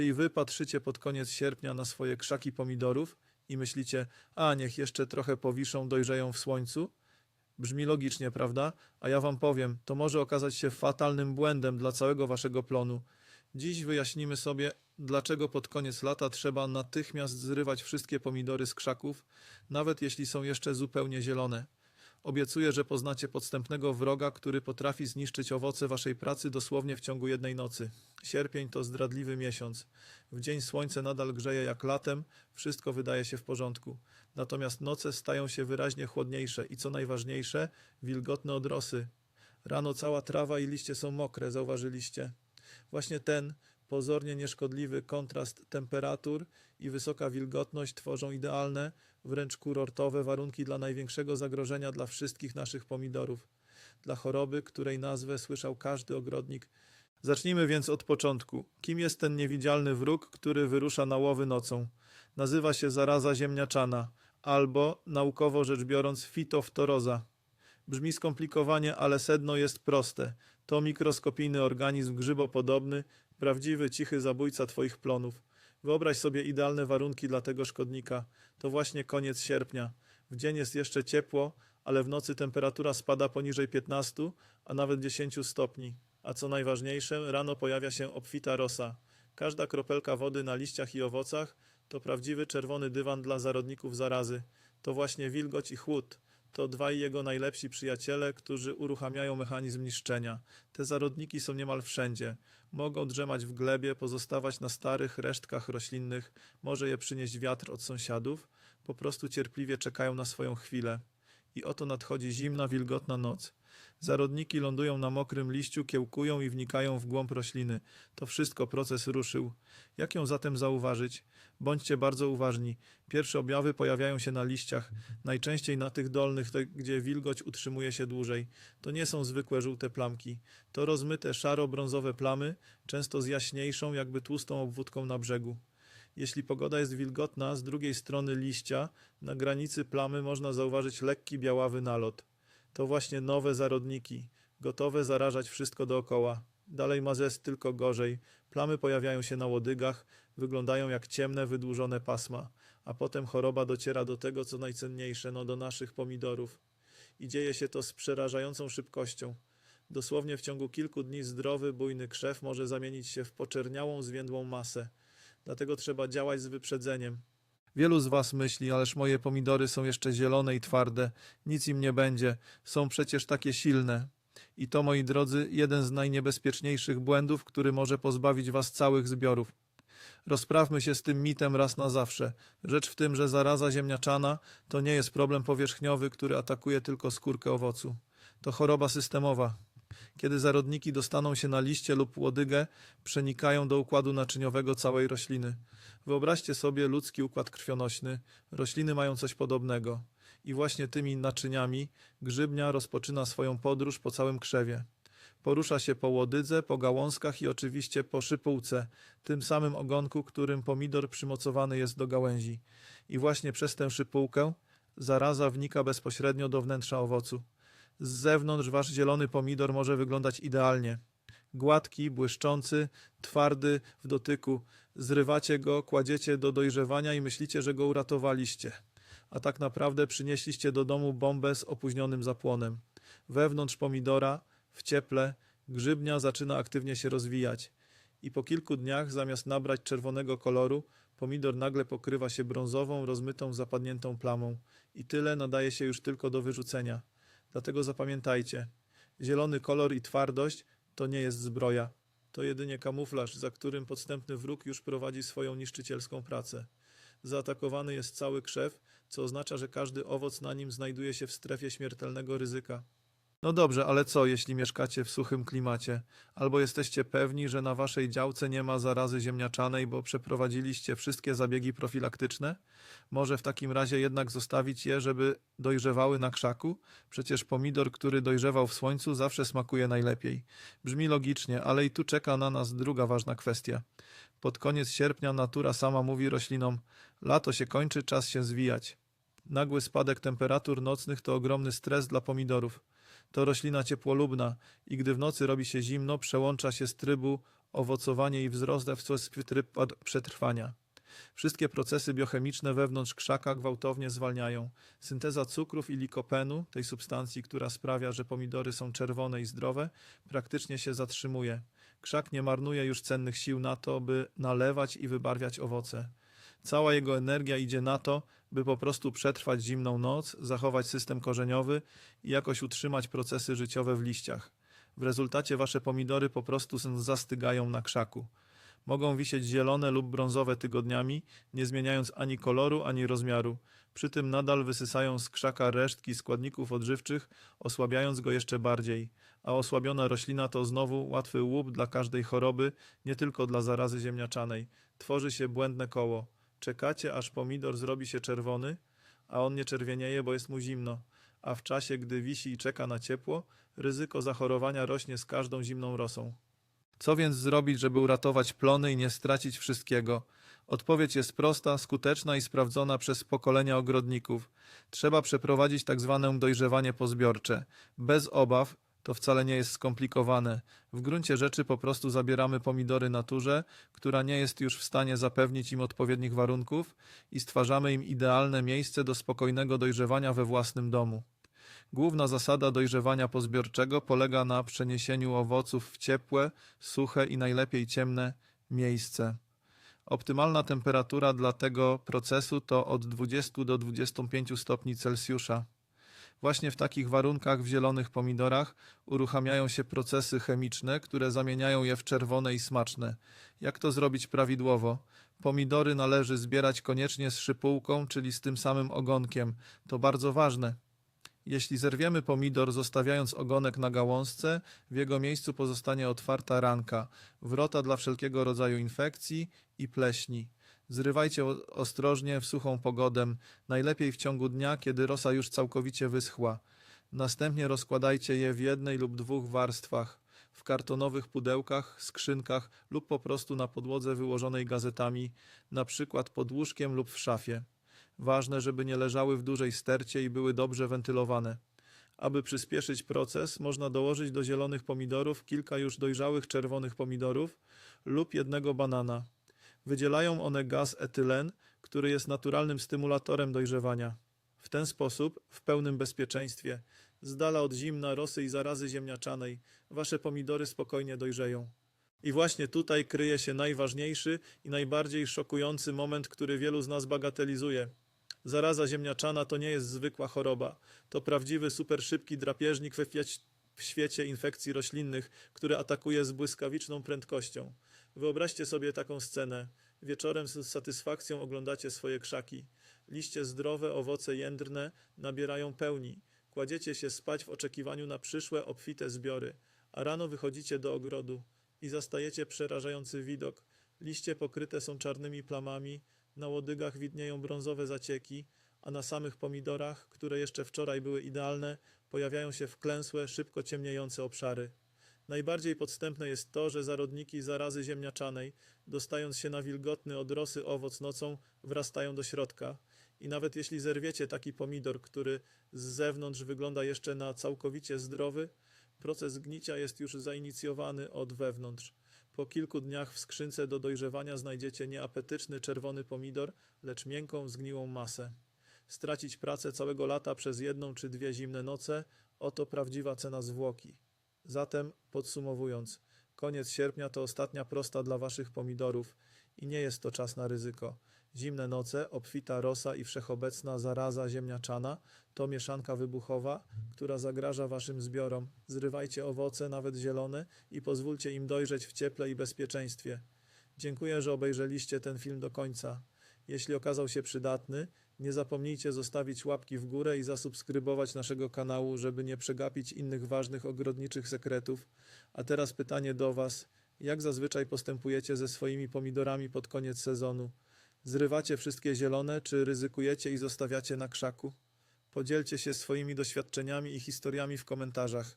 Czy i wy patrzycie pod koniec sierpnia na swoje krzaki pomidorów i myślicie, a niech jeszcze trochę powiszą, dojrzeją w słońcu? Brzmi logicznie, prawda? A ja wam powiem, to może okazać się fatalnym błędem dla całego waszego plonu. Dziś wyjaśnimy sobie, dlaczego pod koniec lata trzeba natychmiast zrywać wszystkie pomidory z krzaków, nawet jeśli są jeszcze zupełnie zielone. Obiecuję, że poznacie podstępnego wroga, który potrafi zniszczyć owoce waszej pracy dosłownie w ciągu jednej nocy. Sierpień to zdradliwy miesiąc. W dzień słońce nadal grzeje jak latem, wszystko wydaje się w porządku. Natomiast noce stają się wyraźnie chłodniejsze i co najważniejsze, wilgotne od rosy. Rano cała trawa i liście są mokre, zauważyliście? Właśnie ten pozornie nieszkodliwy kontrast temperatur i wysoka wilgotność tworzą idealne, wręcz kurortowe warunki dla największego zagrożenia dla wszystkich naszych pomidorów, dla choroby, której nazwę słyszał każdy ogrodnik. Zacznijmy więc od początku. Kim jest ten niewidzialny wróg, który wyrusza na łowy nocą? Nazywa się zaraza ziemniaczana, albo, naukowo rzecz biorąc, fitoftoroza. Brzmi skomplikowanie, ale sedno jest proste. To mikroskopijny organizm grzybopodobny, prawdziwy cichy zabójca twoich plonów. Wyobraź sobie idealne warunki dla tego szkodnika. To właśnie koniec sierpnia. W dzień jest jeszcze ciepło, ale w nocy temperatura spada poniżej 15, a nawet 10 stopni. A co najważniejsze, rano pojawia się obfita rosa. Każda kropelka wody na liściach i owocach to prawdziwy czerwony dywan dla zarodników zarazy. To właśnie wilgoć i chłód. To dwaj jego najlepsi przyjaciele, którzy uruchamiają mechanizm niszczenia. Te zarodniki są niemal wszędzie. Mogą drzemać w glebie, pozostawać na starych resztkach roślinnych, może je przynieść wiatr od sąsiadów, po prostu cierpliwie czekają na swoją chwilę. I oto nadchodzi zimna, wilgotna noc. Zarodniki lądują na mokrym liściu, kiełkują i wnikają w głąb rośliny. To wszystko proces ruszył. Jak ją zatem zauważyć? Bądźcie bardzo uważni. Pierwsze objawy pojawiają się na liściach, najczęściej na tych dolnych, gdzie wilgoć utrzymuje się dłużej. To nie są zwykłe żółte plamki. To rozmyte szaro-brązowe plamy, często z jaśniejszą, jakby tłustą obwódką na brzegu. Jeśli pogoda jest wilgotna, z drugiej strony liścia, na granicy plamy można zauważyć lekki białawy nalot. To właśnie nowe zarodniki, gotowe zarażać wszystko dookoła. Dalej ma zest tylko gorzej. Plamy pojawiają się na łodygach, wyglądają jak ciemne, wydłużone pasma, a potem choroba dociera do tego, co najcenniejsze, no do naszych pomidorów. I dzieje się to z przerażającą szybkością. Dosłownie w ciągu kilku dni zdrowy, bujny krzew może zamienić się w poczerniałą, zwiędłą masę. Dlatego trzeba działać z wyprzedzeniem. Wielu z was myśli, ależ moje pomidory są jeszcze zielone i twarde, nic im nie będzie, są przecież takie silne. I to, moi drodzy, jeden z najniebezpieczniejszych błędów, który może pozbawić was całych zbiorów. Rozprawmy się z tym mitem raz na zawsze. Rzecz w tym, że zaraza ziemniaczana to nie jest problem powierzchniowy, który atakuje tylko skórkę owocu. To choroba systemowa. Kiedy zarodniki dostaną się na liście lub łodygę, przenikają do układu naczyniowego całej rośliny. Wyobraźcie sobie ludzki układ krwionośny. Rośliny mają coś podobnego. I właśnie tymi naczyniami grzybnia rozpoczyna swoją podróż po całym krzewie. Porusza się po łodydze, po gałązkach i oczywiście po szypułce, tym samym ogonku, którym pomidor przymocowany jest do gałęzi. I właśnie przez tę szypułkę zaraza wnika bezpośrednio do wnętrza owocu. Z zewnątrz wasz zielony pomidor może wyglądać idealnie. Gładki, błyszczący, twardy w dotyku. Zrywacie go, kładziecie do dojrzewania i myślicie, że go uratowaliście. A tak naprawdę przynieśliście do domu bombę z opóźnionym zapłonem. Wewnątrz pomidora, w cieple, grzybnia zaczyna aktywnie się rozwijać. I po kilku dniach, zamiast nabrać czerwonego koloru, pomidor nagle pokrywa się brązową, rozmytą, zapadniętą plamą. I tyle nadaje się już tylko do wyrzucenia. Dlatego zapamiętajcie, zielony kolor i twardość to nie jest zbroja. To jedynie kamuflaż, za którym podstępny wróg już prowadzi swoją niszczycielską pracę. Zaatakowany jest cały krzew, co oznacza, że każdy owoc na nim znajduje się w strefie śmiertelnego ryzyka. No dobrze, ale co, jeśli mieszkacie w suchym klimacie? Albo jesteście pewni, że na waszej działce nie ma zarazy ziemniaczanej, bo przeprowadziliście wszystkie zabiegi profilaktyczne? Może w takim razie jednak zostawić je, żeby dojrzewały na krzaku? Przecież pomidor, który dojrzewał w słońcu, zawsze smakuje najlepiej. Brzmi logicznie, ale i tu czeka na nas druga ważna kwestia. Pod koniec sierpnia natura sama mówi roślinom: lato się kończy, czas się zwijać. Nagły spadek temperatur nocnych to ogromny stres dla pomidorów. To roślina ciepłolubna i gdy w nocy robi się zimno, przełącza się z trybu owocowanie i wzrost w tryb przetrwania. Wszystkie procesy biochemiczne wewnątrz krzaka gwałtownie zwalniają. Synteza cukrów i likopenu, tej substancji, która sprawia, że pomidory są czerwone i zdrowe, praktycznie się zatrzymuje. Krzak nie marnuje już cennych sił na to, by nalewać i wybarwiać owoce. Cała jego energia idzie na to, by po prostu przetrwać zimną noc, zachować system korzeniowy i jakoś utrzymać procesy życiowe w liściach. W rezultacie wasze pomidory po prostu zastygają na krzaku. Mogą wisieć zielone lub brązowe tygodniami, nie zmieniając ani koloru, ani rozmiaru. Przy tym nadal wysysają z krzaka resztki składników odżywczych, osłabiając go jeszcze bardziej. A osłabiona roślina to znowu łatwy łup dla każdej choroby, nie tylko dla zarazy ziemniaczanej. Tworzy się błędne koło. Czekacie, aż pomidor zrobi się czerwony, a on nie czerwienieje, bo jest mu zimno. A w czasie, gdy wisi i czeka na ciepło, ryzyko zachorowania rośnie z każdą zimną rosą. Co więc zrobić, żeby uratować plony i nie stracić wszystkiego? Odpowiedź jest prosta, skuteczna i sprawdzona przez pokolenia ogrodników. Trzeba przeprowadzić tak zwane dojrzewanie pozbiorcze. Bez obaw, to wcale nie jest skomplikowane. W gruncie rzeczy po prostu zabieramy pomidory naturze, która nie jest już w stanie zapewnić im odpowiednich warunków i stwarzamy im idealne miejsce do spokojnego dojrzewania we własnym domu. Główna zasada dojrzewania pozbiorczego polega na przeniesieniu owoców w ciepłe, suche i najlepiej ciemne miejsce. Optymalna temperatura dla tego procesu to od 20 do 25 stopni Celsjusza. Właśnie w takich warunkach w zielonych pomidorach uruchamiają się procesy chemiczne, które zamieniają je w czerwone i smaczne. Jak to zrobić prawidłowo? Pomidory należy zbierać koniecznie z szypułką, czyli z tym samym ogonkiem. To bardzo ważne. Jeśli zerwiemy pomidor, zostawiając ogonek na gałązce, w jego miejscu pozostanie otwarta ranka, wrota dla wszelkiego rodzaju infekcji i pleśni. Zrywajcie ostrożnie w suchą pogodę, najlepiej w ciągu dnia, kiedy rosa już całkowicie wyschła. Następnie rozkładajcie je w jednej lub dwóch warstwach, w kartonowych pudełkach, skrzynkach lub po prostu na podłodze wyłożonej gazetami, na przykład pod łóżkiem lub w szafie. Ważne, żeby nie leżały w dużej stercie i były dobrze wentylowane. Aby przyspieszyć proces, można dołożyć do zielonych pomidorów kilka już dojrzałych czerwonych pomidorów lub jednego banana. Wydzielają one gaz etylen, który jest naturalnym stymulatorem dojrzewania. W ten sposób, w pełnym bezpieczeństwie, z dala od zimna, rosy i zarazy ziemniaczanej, wasze pomidory spokojnie dojrzeją. I właśnie tutaj kryje się najważniejszy i najbardziej szokujący moment, który wielu z nas bagatelizuje. Zaraza ziemniaczana to nie jest zwykła choroba. To prawdziwy, super szybki drapieżnik we w świecie infekcji roślinnych, który atakuje z błyskawiczną prędkością. Wyobraźcie sobie taką scenę. Wieczorem z satysfakcją oglądacie swoje krzaki. Liście zdrowe, owoce jędrne nabierają pełni. Kładziecie się spać w oczekiwaniu na przyszłe, obfite zbiory, a rano wychodzicie do ogrodu i zastajecie przerażający widok. Liście pokryte są czarnymi plamami, na łodygach widnieją brązowe zacieki, a na samych pomidorach, które jeszcze wczoraj były idealne, pojawiają się wklęsłe, szybko ciemniejące obszary. Najbardziej podstępne jest to, że zarodniki zarazy ziemniaczanej, dostając się na wilgotny od rosy owoc nocą, wrastają do środka. I nawet jeśli zerwiecie taki pomidor, który z zewnątrz wygląda jeszcze na całkowicie zdrowy, proces gnicia jest już zainicjowany od wewnątrz. Po kilku dniach w skrzynce do dojrzewania znajdziecie nieapetyczny czerwony pomidor, lecz miękką, zgniłą masę. Stracić pracę całego lata przez jedną czy dwie zimne noce oto prawdziwa cena zwłoki. Zatem, podsumowując, koniec sierpnia to ostatnia prosta dla waszych pomidorów i nie jest to czas na ryzyko. Zimne noce, obfita rosa i wszechobecna zaraza ziemniaczana to mieszanka wybuchowa, która zagraża waszym zbiorom. Zrywajcie owoce, nawet zielone, i pozwólcie im dojrzeć w cieple i bezpieczeństwie. Dziękuję, że obejrzeliście ten film do końca. Jeśli okazał się przydatny, nie zapomnijcie zostawić łapki w górę i zasubskrybować naszego kanału, żeby nie przegapić innych ważnych ogrodniczych sekretów. A teraz pytanie do Was: jak zazwyczaj postępujecie ze swoimi pomidorami pod koniec sezonu? Zrywacie wszystkie zielone, czy ryzykujecie i zostawiacie na krzaku? Podzielcie się swoimi doświadczeniami i historiami w komentarzach.